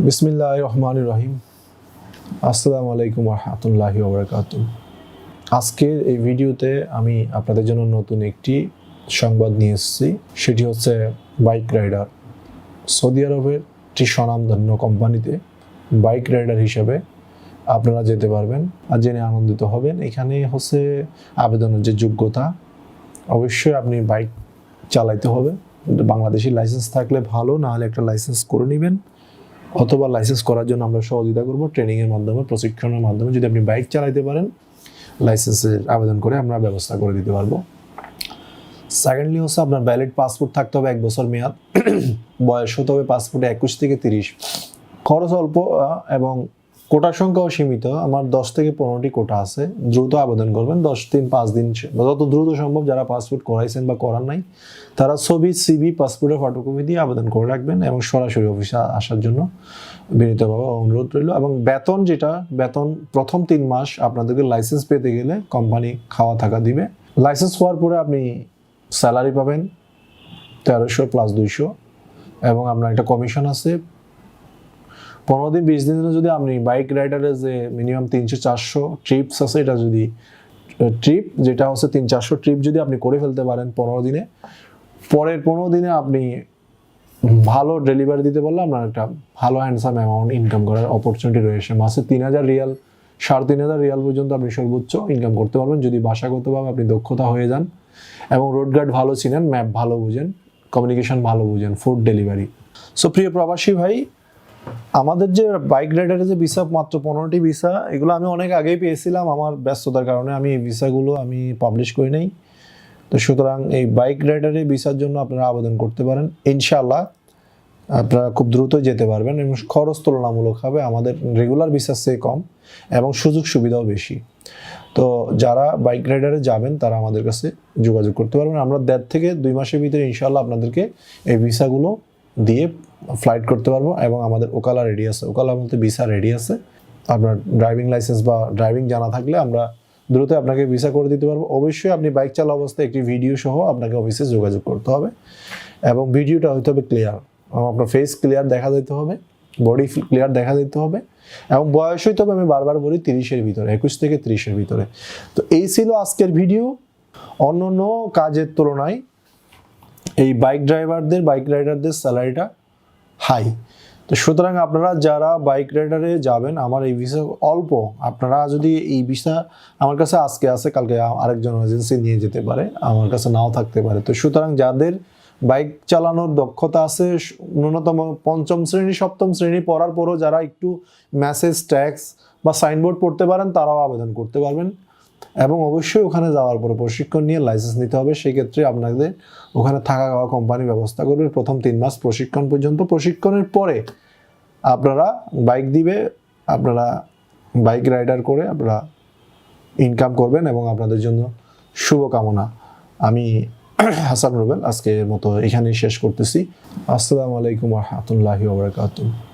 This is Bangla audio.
বিসমিল্লাহ রহমান রহিম আসসালামু আলাইকুম রহমতুল্লাহি আজকের এই ভিডিওতে আমি আপনাদের জন্য নতুন একটি সংবাদ নিয়ে এসেছি। সেটি হচ্ছে বাইক রাইডার। সৌদি আরবের একটি স্বনামধন্য কোম্পানিতে বাইক রাইডার হিসেবে আপনারা যেতে পারবেন আর জেনে আনন্দিত হবেন এখানে হচ্ছে আবেদনের যে যোগ্যতা, অবশ্যই আপনি বাইক চালাইতে হবে। বাংলাদেশি লাইসেন্স থাকলে ভালো না হলে একটা লাইসেন্স করে নেবেন। অথবা লাইসেন্স করার জন্য আমরা সহযোগিতা করব ট্রেনিংয়ের মাধ্যমে, প্রশিক্ষণের মাধ্যমে। যদি আপনি বাইক চালাইতে পারেন লাইসেন্সের আবেদন করে আমরা ব্যবস্থা করে দিতে পারব। সেকেন্ডলি হচ্ছে আপনার ভ্যালিড পাসপোর্ট থাকতে হবে এক বছর মেয়াদ। বয়স হতে হবে পাসপোর্টে একুশ থেকে তিরিশ। খরচ অল্প এবং কোটার সংখ্যাও সীমিত। আমার দশ থেকে পনেরোটি কোটা আছে। দ্রুত আবেদন করবেন। দশ দিন, পাঁচ দিন যত দ্রুত সম্ভব যারা পাসপোর্ট করাইছেন বা করার নাই, তারা ছবি সিবি পাসপোর্টের ফটোকপি দিয়ে আবেদন করে রাখবেন এবং সরাসরি অফিসে আসার জন্য বিনীতভাবে অনুরোধ রইল। এবং বেতন যেটা, বেতন প্রথম তিন মাস আপনাদেরকে লাইসেন্স পেতে গেলে কোম্পানি খাওয়া থাকা দিবে। লাইসেন্স হওয়ার পরে আপনি স্যালারি পাবেন তেরোশো প্লাস দুইশো এবং আপনার একটা কমিশন আছে পনেরো দিন, বিশ দিনের যদি আপনি বাইক রাইডারের যে মিনিমাম তিনশো, চারশো ট্রিপস আছে, এটা যদি ট্রিপ যেটা হচ্ছে তিন, চারশো ট্রিপ যদি আপনি করে ফেলতে পারেন পনেরো দিনে, পরের পনেরো দিনে আপনি ভালো ডেলিভারি দিতে পারলে আপনার একটা ভালো হ্যান্ডসাম অ্যামাউন্ট ইনকাম করার অপরচুনিটি রয়েছে। মাসে তিন হাজার রিয়াল, সাড়ে তিন হাজার রিয়াল পর্যন্ত আপনি সর্বোচ্চ ইনকাম করতে পারবেন যদি ভাষাগতভাবে আপনি দক্ষতা হয়ে যান। এবং রোড গার্ড ভালো চিনেন ম্যাপ ভালো বুঝেন কমিউনিকেশন ভালো বুঝেন ফুড ডেলিভারি সো প্রিয় প্রবাসী ভাই আমাদের যে বাইক রাইডারের যে ভিসা মাত্র পনেরোটি ভিসা এগুলো আমি অনেক আগেই পেয়েছিলাম। আমার ব্যস্ততার কারণে আমি এই ভিসাগুলো আমি পাবলিশ করি নাই। তো সুতরাং এই বাইক রাইডারের ভিসার জন্য আপনারা আবেদন করতে পারেন। ইনশাআল্লাহ আপনারা খুব দ্রুত যেতে পারবেন এবং খরচ তুলনামূলক হবে আমাদের রেগুলার ভিসার চেয়ে কম এবং সুযোগ সুবিধাও বেশি। তো যারা বাইক রাইডারে যাবেন, তারা আমাদের কাছে যোগাযোগ করতে পারবেন। আমরা দেড় থেকে দুই মাসের ভিতরে ইনশাআল্লাহ আপনাদেরকে এই ভিসাগুলো দিয়ে ফ্লাইট করতে পারব এবং আমাদের ওকালা রেডি আছে। ওকালা বলতে ভিসা রেডি আছে। আপনার ড্রাইভিং লাইসেন্স বা ড্রাইভিং জানা থাকলে আমরা দ্রুত আপনাকে ভিসা করে দিতে পারব। অবশ্যই আপনি বাইক চালা অবস্থায় একটি ভিডিও সহ আপনাকে অফিসে যোগাযোগ করতে হবে এবং ভিডিওটা হইতে হবে ক্লিয়ার আপনার ফেস ক্লিয়ার দেখা যেতে হবে বডি ক্লিয়ার দেখা দিতে হবে এবং বয়স হইতে হবে আমি বারবার বলি তিরিশের ভিতরে, একুশ থেকে তিরিশের ভিতরে। তো এই ছিল আজকের ভিডিও অন্য অন্য কাজের তুলনায় এই বাইক ড্রাইভারদের বাইক রাইডারদের স্যালারিটা হাই। তো সুতরাং আপনারা যারা বাইক রাইডারে যাবেন, আমার এই ভিসা অল্প। আপনারা যদি এই ভিসা আমার কাছে আজকে আছে, কালকে আরেকজন এজেন্সি নিয়ে যেতে পারে, আমার কাছে নাও থাকতে পারে। তো সুতরাং যাদের বাইক চালানোর দক্ষতা আছে, ন্যূনতম পঞ্চম শ্রেণি, সপ্তম শ্রেণি পড়ার পরও যারা একটু মেসেজ ট্যাক্স বা সাইনবোর্ড পড়তে পারেন, তারাও আবেদন করতে পারবেন। এবং অবশ্যই ওখানে যাওয়ার পরে প্রশিক্ষণ নিয়ে লাইসেন্স নিতে হবে। সেক্ষেত্রে আপনাদের ওখানে থাকা খাওয়া কোম্পানি ব্যবস্থা করবে। প্রথম তিন মাস প্রশিক্ষণ পর্যন্ত। প্রশিক্ষণের পরে আপনারা বাইক দিবে, আপনারা বাইক রাইডার করে আপনারা ইনকাম করবেন এবং আপনাদের জন্য শুভকামনা। আমি হাসান রুবেল, আজকের মতো এখানেই শেষ করতেছি। আসসালামু আলাইকুম রহমতুল্লাহি ওবরাকাতুহ